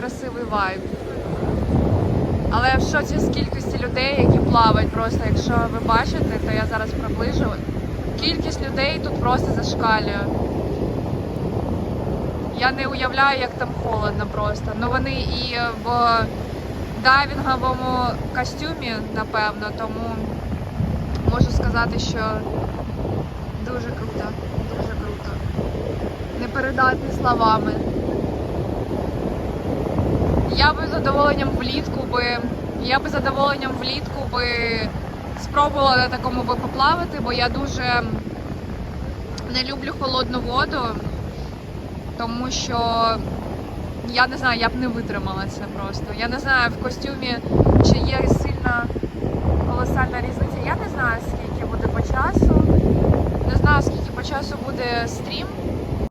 красивий вайб. Але в шоці з кількості людей, які плавають просто, якщо ви бачите, то я зараз приближу. Кількість людей тут просто зашкалює. Я не уявляю, як там холодно просто. Ну вони і в дайвінговому костюмі, напевно, тому можу сказати, що дуже круто, дуже круто. Не передати словами. Я би задоволенням влітку би. Я би задоволенням влітку би спробувала на такому би поплавати, бо я дуже не люблю холодну воду, тому що я не знаю, я б не витримала це просто. Я не знаю в костюмі, чи є сильна колосальна різниця. Я не знаю, скільки буде по часу. Не знаю, скільки по часу буде стрім.